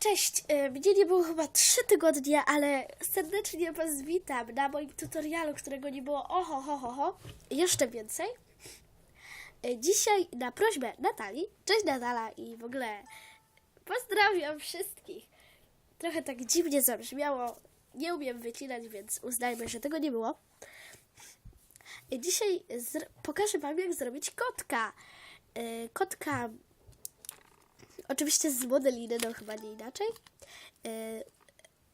Cześć, e, mnie nie było chyba 3 tygodnie, ale serdecznie Was witam na moim tutorialu, którego nie było oho, ho, ho, ho. Jeszcze więcej. E, Dzisiaj na prośbę Natalii, cześć Natala i w ogóle pozdrawiam wszystkich. Trochę tak dziwnie zabrzmiało, nie umiem wycinać, więc uznajmy, że tego nie było. E, Dzisiaj pokażę Wam, jak zrobić kotka. Kotka Oczywiście z modeliny, no chyba nie inaczej. Yy,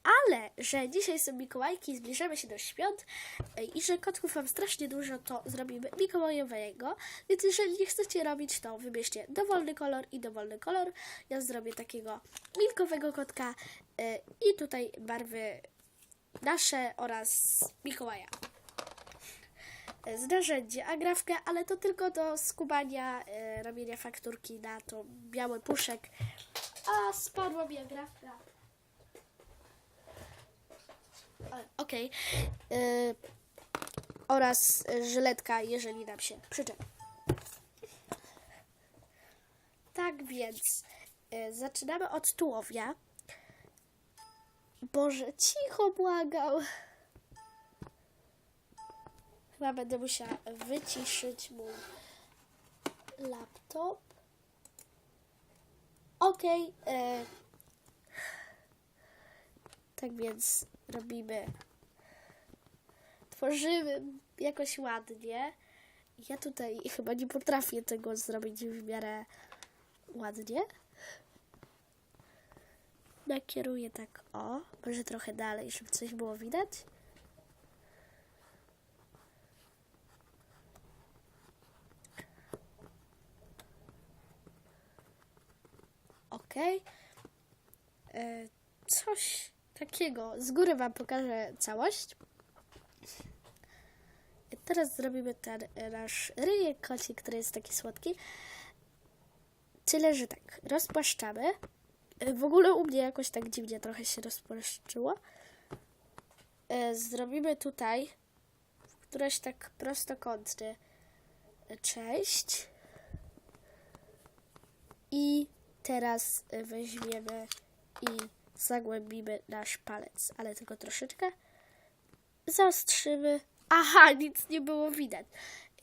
ale, że dzisiaj są Mikołajki, zbliżamy się do świąt yy, i że kotków mam strasznie dużo, to zrobimy Mikołajowego. Więc jeżeli nie chcecie robić, to wybierzcie dowolny kolor i dowolny kolor. Ja zrobię takiego milkowego kotka yy, i tutaj barwy nasze oraz Mikołaja z narzędzi agrafkę, ale to tylko do skubania, e, robienia fakturki na to biały puszek. A, spadła mi agrafka. Okej. E, Oraz żyletka, jeżeli nam się przyczepi. Tak więc e, zaczynamy od tułowia. Boże, cicho błagał. Chyba będę musiała wyciszyć mój laptop. Okej. e, tak więc robimy. Tworzymy jakoś ładnie. Ja tutaj chyba nie potrafię tego zrobić w miarę ładnie. Nakieruję tak o, może trochę dalej, żeby coś było widać. E, Coś takiego. Z góry Wam pokażę całość. E, Teraz zrobimy ten nasz ryjek koci, który jest taki słodki. Tyle, że tak, rozpłaszczamy. E, W ogóle u mnie jakoś tak dziwnie trochę się rozpłaszczyło. E, Zrobimy tutaj któreś tak prostokątny e, część. I teraz weźmiemy i zagłębimy nasz palec, ale tylko troszeczkę. Zaostrzymy. Aha, nic nie było widać.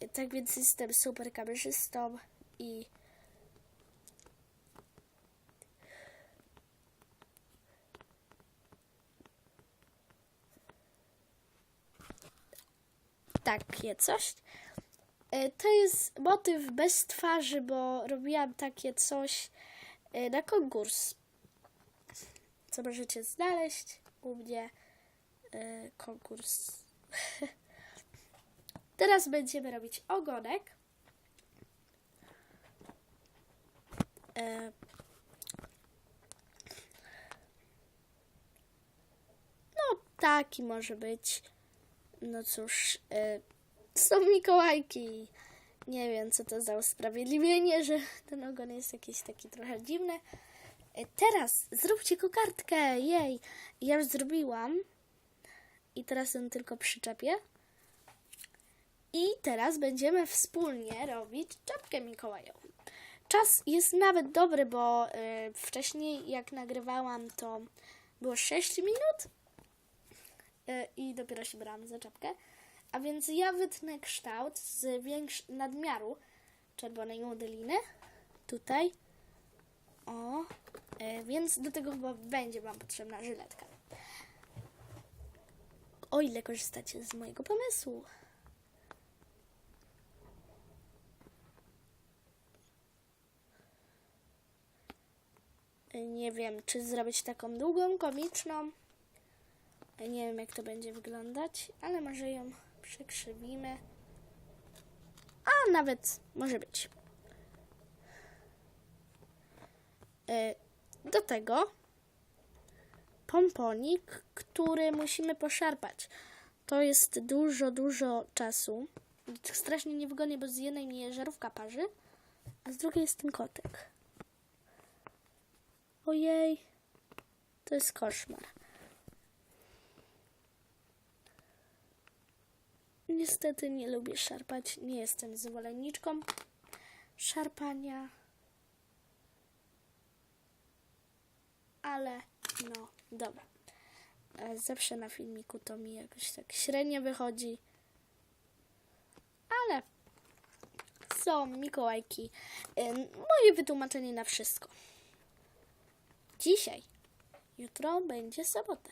Y, Tak więc jestem super kamerzystą i takie coś. E, To jest motyw bez twarzy, bo robiłam takie coś e, na konkurs. Co możecie znaleźć u mnie. e, Konkurs. Teraz będziemy robić ogonek. E, No, taki może być. No cóż, są Mikołajki. Nie wiem, co to za usprawiedliwienie, że ten ogon jest jakiś taki trochę dziwny. E, Teraz zróbcie kokardkę, jej. Ja już zrobiłam. I teraz ją tylko przyczepię. I teraz będziemy wspólnie robić czapkę Mikołajową. Czas jest nawet dobry, bo e, wcześniej jak nagrywałam, to było 6 minut e, i dopiero się brałam za czapkę. A więc ja wytnę kształt z większ nadmiaru czerwonej modeliny. Tutaj. O. E, więc do tego chyba będzie Wam potrzebna żyletka. O ile korzystacie z mojego pomysłu. E, Nie wiem, czy zrobić taką długą, komiczną. E, Nie wiem, jak to będzie wyglądać, ale może ją przekrzywimy. A nawet może być. E, Do tego pomponik, który musimy poszarpać. To jest dużo, dużo czasu. Strasznie niewygodnie, bo z jednej mnie żarówka parzy, a z drugiej jest ten kotek. Ojej, to jest koszmar. Niestety nie lubię szarpać. Nie jestem zwolenniczką szarpania. Ale no dobra. E, Zawsze na filmiku to mi jakoś tak średnio wychodzi. Ale są Mikołajki. E, Moje wytłumaczenie na wszystko. Dzisiaj. Jutro będzie sobota.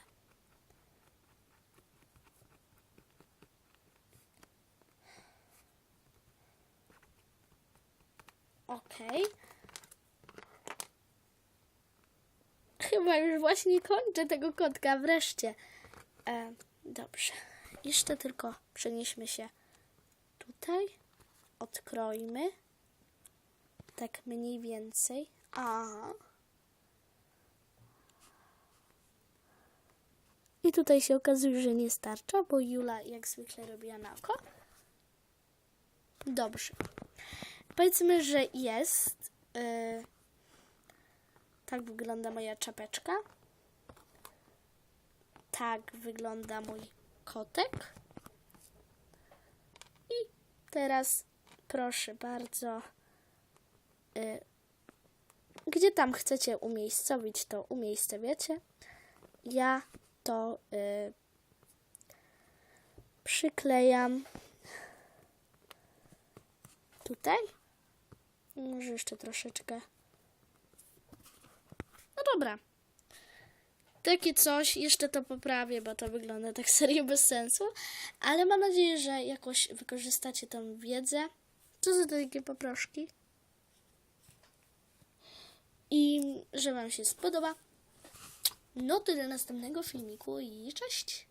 Okej. Chyba już właśnie kończę tego kotka, wreszcie. E, dobrze. Jeszcze tylko przenieśmy się tutaj. Odkroimy. Tak mniej więcej. A. I tutaj się okazuje, że nie starcza, bo Jula jak zwykle robiła na oko. Dobrze. Powiedzmy, że jest. y, tak wygląda moja czapeczka. Tak wygląda mój kotek. I teraz proszę bardzo. y, gdzie tam chcecie umiejscowić, to umiejscowiecie. Ja to y, przyklejam tutaj. Może jeszcze troszeczkę. No dobra. Takie coś, jeszcze to poprawię, bo to wygląda tak serio bez sensu, ale mam nadzieję, że jakoś wykorzystacie tą wiedzę. Co za takie poproszki? I że Wam się spodoba. No do następnego filmiku i cześć!